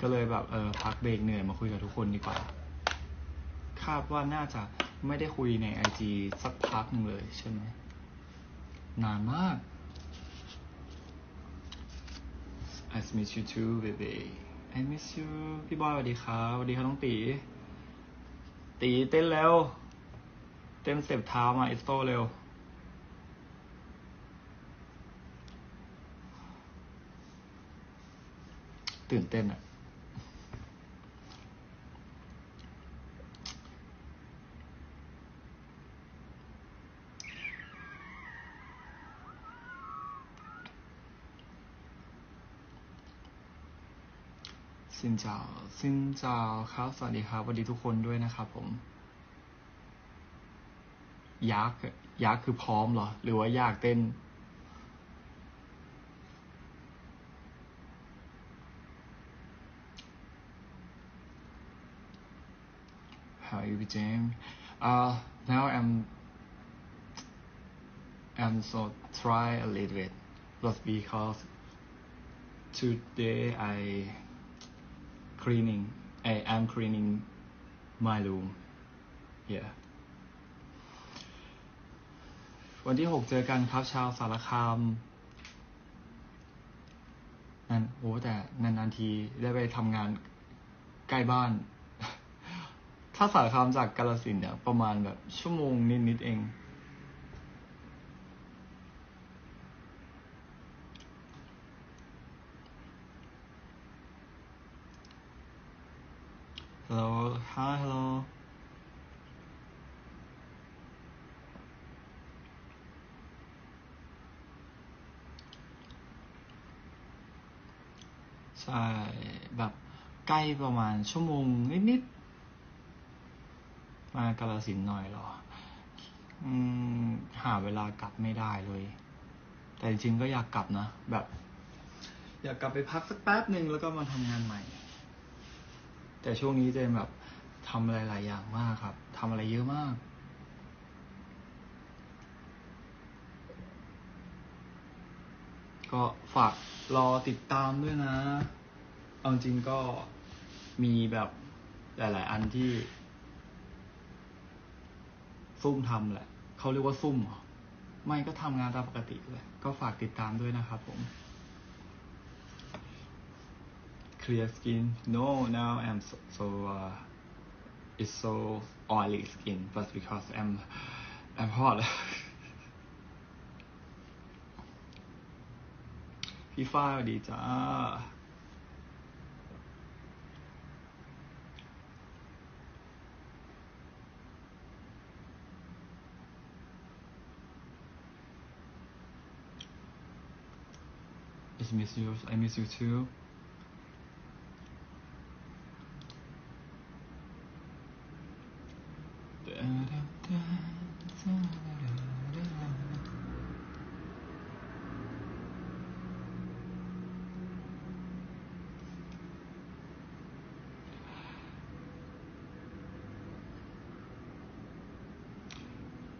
ก็เลยแบบเออพักเบรกเหนื่อยมาคุยกับทุกคนดีกว่า คาดว่าน่าจะไม่ได้คุยในไอจีสักพักหนึ่งเลยใช่ไหมนานมาก I miss you too baby I miss you พี่บอยสวัสดีครับสวัสดีครับน้องตี ตีเต้นแล้ว เต้นเสพเท้ามาอิสโตเร็วตื่นเต้นอะ สินเจ้าสินเจ้าครับ สวัสดีครับสวัสดีทุกคนด้วยนะครับผมยักษ์ยักษ์คือพร้อมเหรอ หรือว่าอยากเต้น How are you James? Uh, now I'm I'm so try a little bit, but because today I cleaning I am cleaning my room. Yeah. วันที่หกเจอกันครับชาวสารคามนั่นโอ้แต่นานๆทีได้ไปทำงานใกล้บ้าน ถ้าสารคามจากกาลสินเนี่ยประมาณแบบชั่วโมงนิดๆเอง Hello hi hello ใช่แบบใกล้ประมาณชั่วโมงนิดๆ มากาลสินหน่อยหรอ อืม หาเวลากลับไม่ได้เลย แต่จริงๆก็อยากกลับนะ แบบ อยากกลับไปพักสักแป๊บหนึ่งแล้วก็มาทำงานใหม่ แต่ช่วงนี้เจนแบบทำอะไรหลายอย่างมากครับทำอะไรเยอะมาก ก็ฝากรอติดตามด้วยนะ เอาจริงก็มีแบบหลาย ๆ อันที่ซุ่มทำแหละ เขาเรียกว่าซุ่มหรอ ไม่ก็ทำงานตามปกติเลย ก็ฝากติดตามด้วยนะครับผม clear skin no now I'm so, so uh, it's so oily skin but because I'm I'm hot พี่ฝ้ายสวัสดีจ้า I miss you I miss you too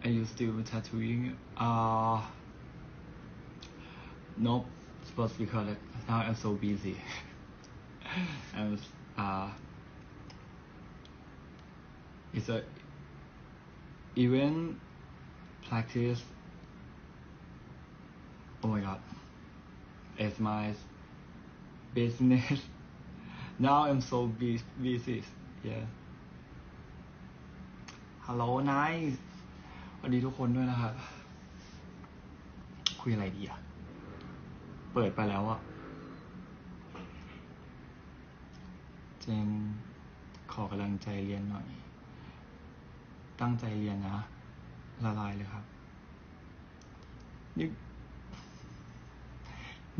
ไ Are you still tattooing? Uh, nope. Supposed because like, now I'm so busy. and uh, it's a event practice. Oh my god, it's my business. now I'm so bu- busy. Yeah. ฮัลโหลนาย สวัสดีทุกคนด้วยนะครับ คุยอะไรดีอะเปิดไปแล้วอะเจนขอกำลังใจเรียนหน่อย ตั้งใจเรียนนะ ละลายเลยครับ นี่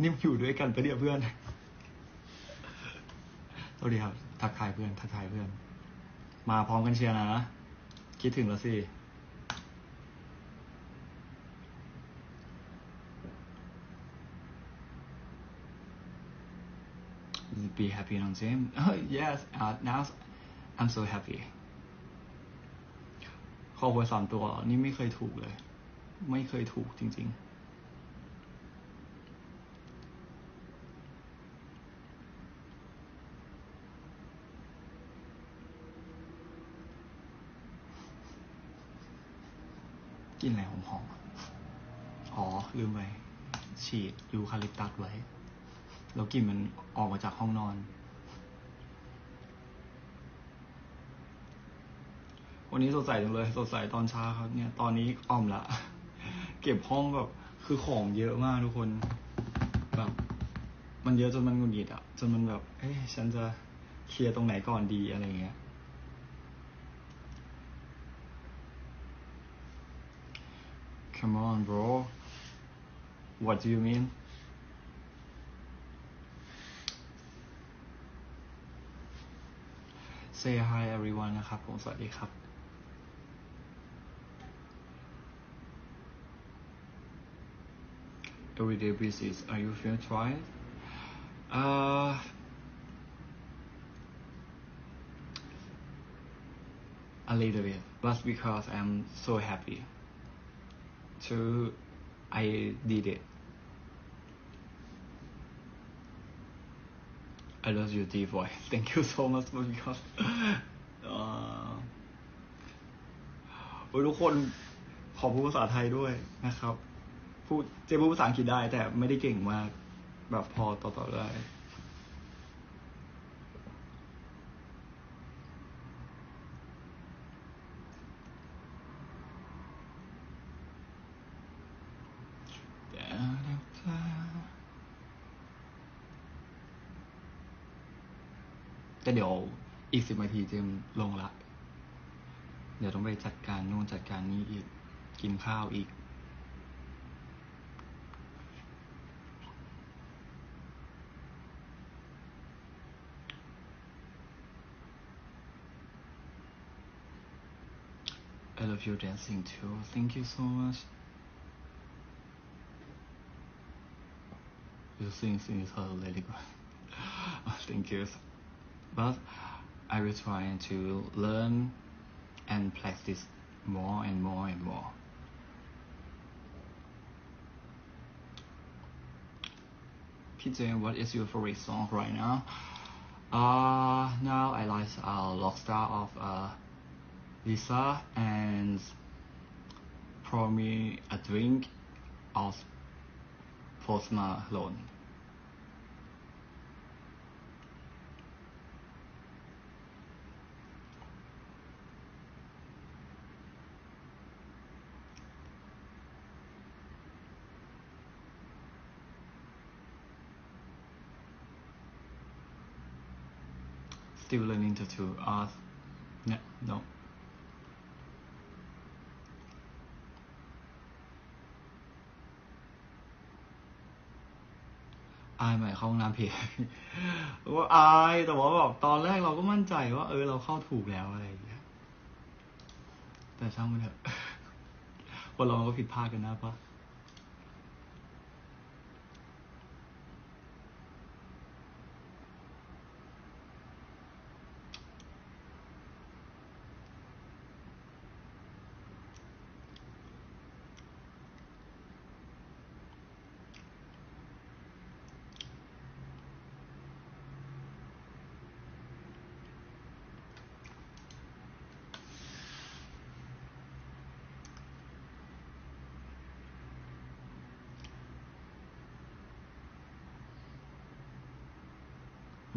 นิ่มอยู่ด้วยกันปะเดี๋ยวเพื่อนสวัสดีครับ ทักทายเพื่อน ทักทายเพื่อน มาพร้อมกันเชียร์นะ คิดถึงแล้วสิ be happy on Zoom? Oh, yes, uh, now I'm so happy. ขอหัวสามตัวนี่ไม่เคยถูกเลย ไม่เคยถูกจริง ๆกินอะไรหอมๆ อ๋อ ลืมไปฉีดยูคาลิปตัสไว้ แล้วกลิ่นมันออกมาจากห้องนอน วันนี้สดใสจังเลย สดใสตอนเช้าครับ เนี่ย ตอนนี้อ่อมละ เก็บห้องแบบคือของเยอะมากทุกคนแบบมันเยอะจนมันงุดหงิดอะจนมันแบบ เอ๊ะฉันจะเคลียร์ตรงไหนก่อนดีอะไรเงี้ย Come on bro What do you mean Say hi everyone นะครับผมสวัสดีครับ Everyday basis Are you feel tired Uh a little bit but because I'm so happy to I did it I love you deep boy thank you so much for because เอ่อโอ้ยทุกคนขอพูดภาษาไทยด้วยนะครับ พูดเจพูดภาษาอังกฤษได้แต่ไม่ได้เก่งมาก แบบพอต่อต่อได้ แต่เดี๋ยวอีกสิบนาทีเจมส์ลงละ เดี๋ยวต้องไปจัดการนู่นจัดการนี่อีก กินข้าวอีก I love your dancing too. Thank you so much. You sing sing is really good. Thank you. But I will try to learn and practice more and more and more. PJ, what is your favorite song right now? Uh, now I like uh, Rockstar of uh, Lisa and pour me a drink of Post Malone. Still learning to do art. No, no. อายไหมเข้าห้องน้ำผิดว่าอายแต่ว่าแบบตอนแรกเราก็มั่นใจว่า เออเราเข้าถูกแล้วอะไรอย่างเงี้ยแต่ช่างมันเถอะคนเราก็ผิดพลาดกันนะปะ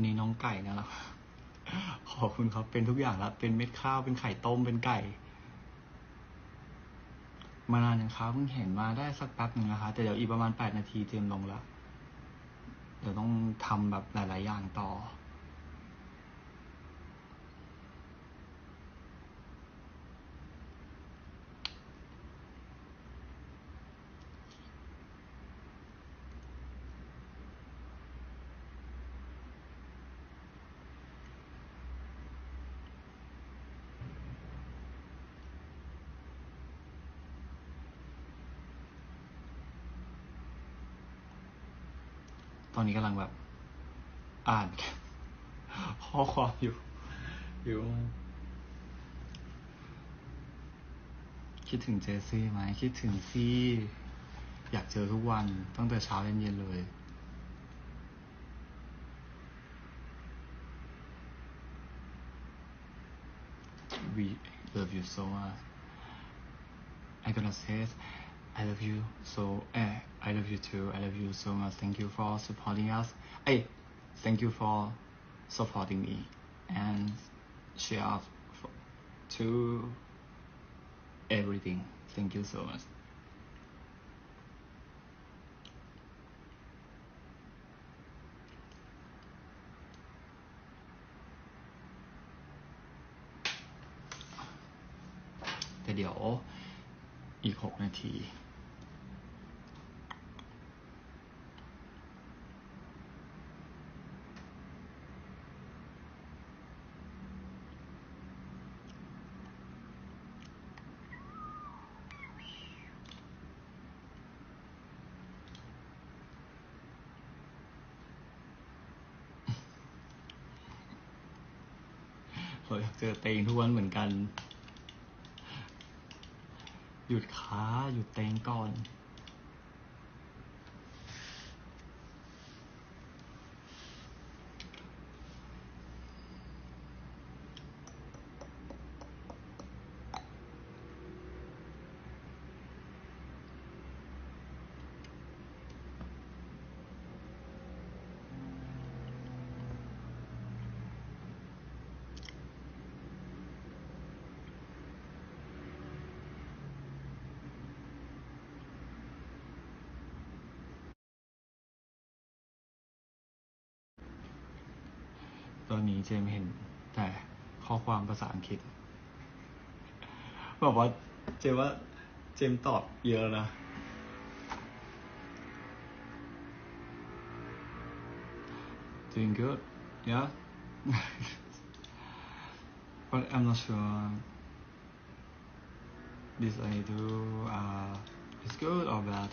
นี้น้องไก่นะครับ ขอบคุณครับ เป็นทุกอย่างแล้ว เป็นเม็ดข้าว เป็นไข่ต้ม เป็นไก่ มานานยังครับเพิ่งเห็นมาได้สักแป๊บหนึ่งนะคะ แต่เดี๋ยวอีกประมาณแปดนาทีเตรียมลงแล้วเดี๋ยวต้องทำแบบหลาย ๆ อย่างต่อ นี้กำลังแบบ อ่านข้อความอยู่ อยู่ คิดถึงเจซี่ไหม คิดถึงซี่ อยากเจอทุกวันตั้งแต่เช้ายันเย็นเลย we love you so much I gonna say I love you so eh, I love you too I love you so much thank you for supporting us hey thank you for supporting me and share out for, to everything thank you so much แต่เดี๋ยว อีกหกนาที เราอยากเจอเตงทุกวันเหมือนกัน หยุดขาหยุดเตงก่อน เจมส์เห็น แต่ข้อความภาษาอังกฤษบอกว่าเจมส์ว่าเจมส์ตอบเยอะนะ doing good yeah but I'm not sure this I do uh is good or bad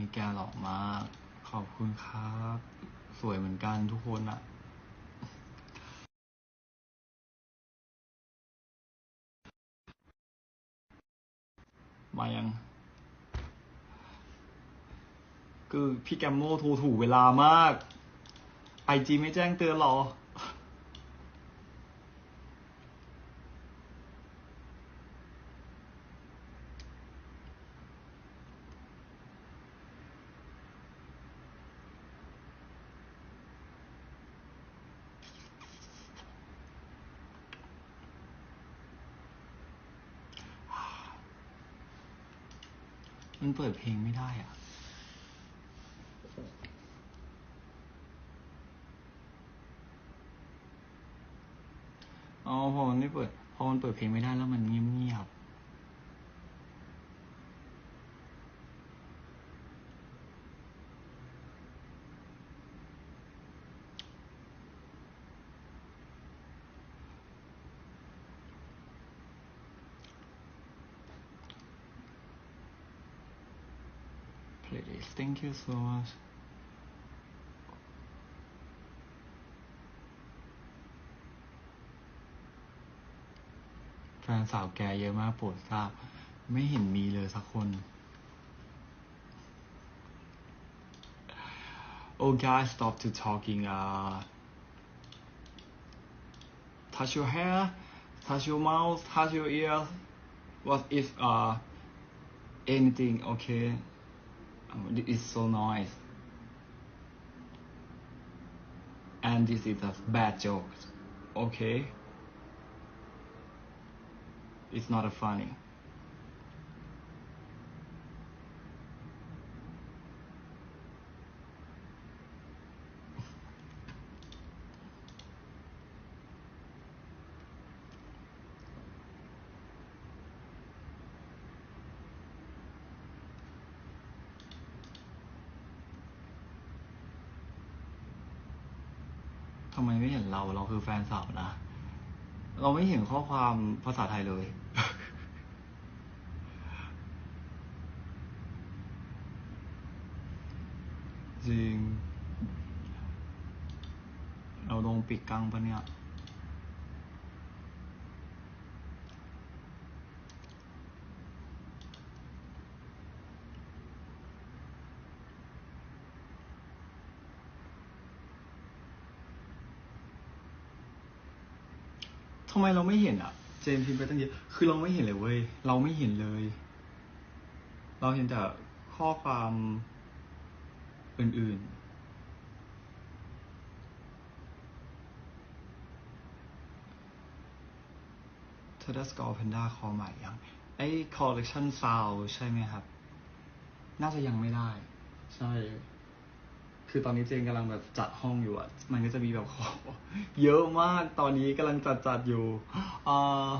นี้แกหล่อมาก ขอบคุณครับ สวยเหมือนกันทุกคนอะมายัง คือพี่แกมโมโทรถูกเวลามากไอจีไม่แจ้งเตือนหรอ เปิดเพลงไม่ได้อะ อ๋อพอมันไม่เปิด พอมันเปิดเพลงไม่ได้แล้วมันเงียบๆ playlist thank you so much แฟนสาวแกเยอะมากโปรดทราบ ไม่เห็นมีเลยสักคน Oh guys stop to talking uh touch your hair touch your mouth touch your ear what if uh anything okay it's so nice. And this is a bad joke. Okay? It's not a funny ทำไมไม่เห็นเรา เราคือแฟนสาวนะ เราไม่เห็นข้อความภาษาไทยเลย จริง เราลงปิดกังปะเนี่ยำไมเราไม่เห็นอะ เจมส์พิมพ์ไปตั้งเยอะ คือเราไม่เห็นเลยเว้ย เราไม่เห็นเลย เราเห็นแต่ข้อความอื่น ๆ เธอได้สกอร์เพนด้าคอใหม่ยัง ไอ้คอลเลคชันซาวใช่ไหมครับ น่าจะยังไม่ได้ ใช่ คือตอนนี้เจนกำลังแบบจัดห้องอยู่อะ มันก็จะมีแบบของเยอะมากตอนนี้กำลังจัดจัดอยู่อ่า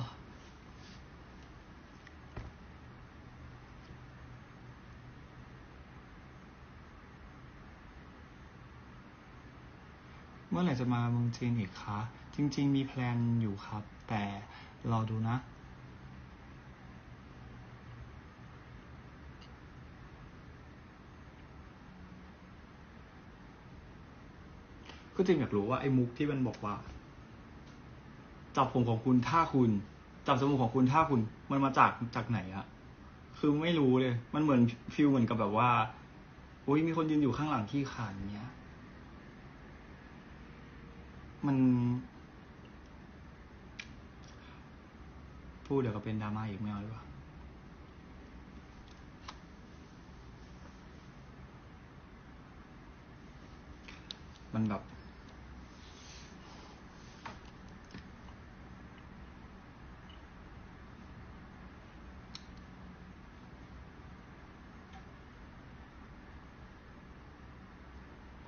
เมื่อไหร่จะมาเมืองจีนอีกคะ จริง ๆ มีแพลนอยู่ครับ แต่รอดูนะ ก็จริงอยากรู้ว่าไอ้มุกที่มันบอกว่า จับผมของคุณถ้าคุณจับจมูกของคุณถ้าคุณมันมาจากจากไหนอะคือไม่รู้เลย มันเหมือนฟิลเหมือนกับแบบว่าโอ้ยมีคนยืนอยู่ข้างหลังที่ขานเนี้ย มัน พูดเดี๋ยวก็เป็นดราม่าอีกไม่เอาดีกว่ามันแบบ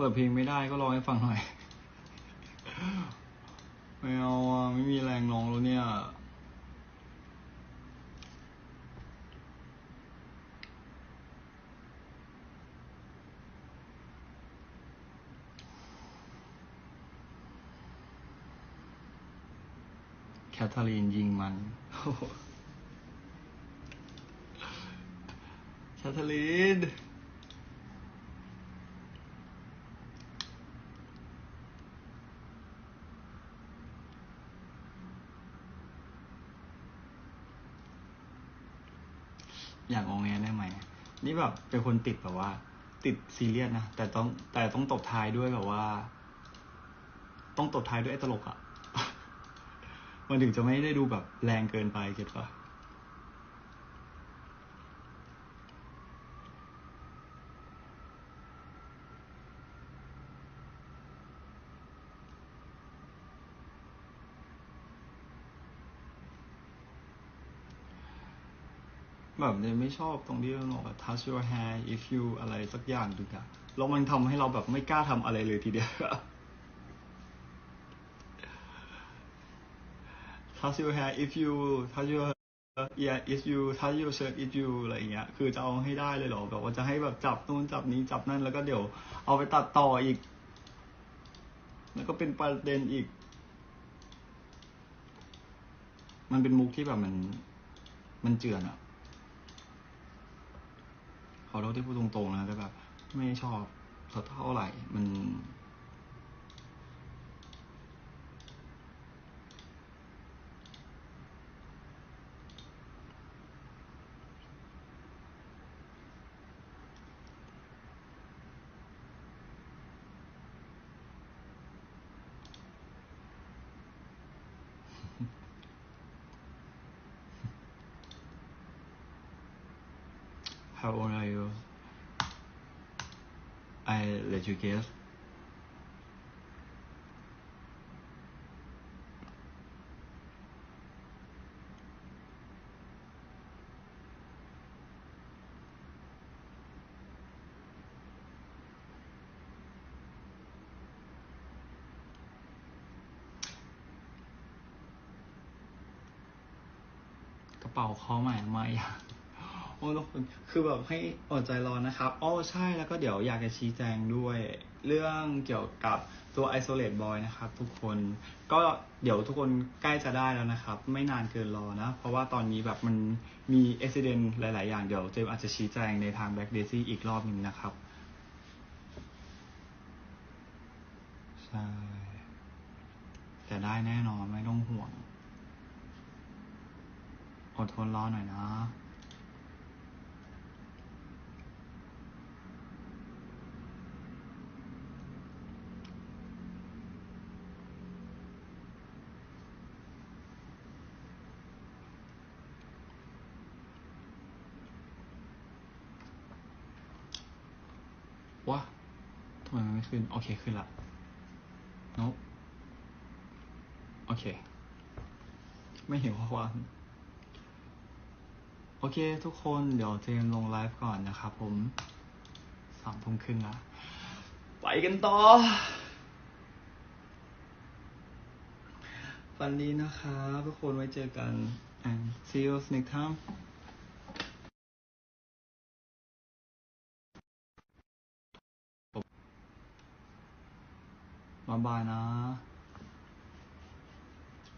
ดเพลงไม่ได้ก็ร้องให้ฟังหน่อย ไม่เอาไม่มีแรงร้องแล้วเนี่ย แคทเธอรีนยิงมันแคทเธอรีน อยากงองแงได้ไหม นี่แบบเป็นคนติดแบบว่า ติดซีเรียสนะแต่ต้องแต่ต้องตบท้ายด้วยแบบว่า ต้องตบท้ายด้วยไอ้ตลกอะมันถึงจะไม่ได้ดูแบบแรงเกินไปเก็ตปะ แบบเนี่ยไม่ชอบตรงที่มันบอกว่า touch your hair if you อะไรสักอย่างดึกอะแล้วมันทำให้เราแบบไม่กล้าทำอะไรเลยทีเดียว touch your hair if you touch your yeah if you touch your shirt if you อะไรอย่างเงี้ย คือจะเอาให้ได้เลยเหรอ แบบว่าจะให้แบบจับนู่นจับนี้จับนั่น แล้วก็เดี๋ยวเอาไปตัดต่ออีก แล้วก็เป็นประเด็นอีก มันเป็นมุกที่แบบมัน มันเจือนอะ ขอโทษที่พูดตรงๆนะแต่แบบไม่ชอบสักเท่าไหร่มัน How old are you? I let you guess.กระเป๋าเขาใหม่มาอย่าง โอ้ทุกคนคือแบบให้อดใจรอนะครับอ๋อใช่แล้วก็เดี๋ยวอยากจะชี้แจงด้วย เรื่องเกี่ยวกับตัว isolate boy นะครับทุกคนก็เดี๋ยวทุกคนใกล้จะได้แล้วนะครับ ไม่นานเกินรอนะ เพราะว่าตอนนี้แบบมันมีอุบิเหตุหลาย ๆ อย่างเดี๋ยวเจมอาจจะชี้แจงในทาง Black Daisy อีกรอบหนึงนะครับใช่แต่ได้แน่นอนไม่ต้องห่วงอดทนรอหน่อยนะ ทำไมมันไม่ขึ้น โอเค ขึ้นละนบโอเค ไม่เห็นข้อความโอเค ทุกคนเดี๋ยวเจมส์ลงไลฟ์ก่อนนะครับผมสามทุ่มครึ่งละไปกันต่อวันนี้นะครับทุกคนไว้เจอกัน and see you next time บายนะ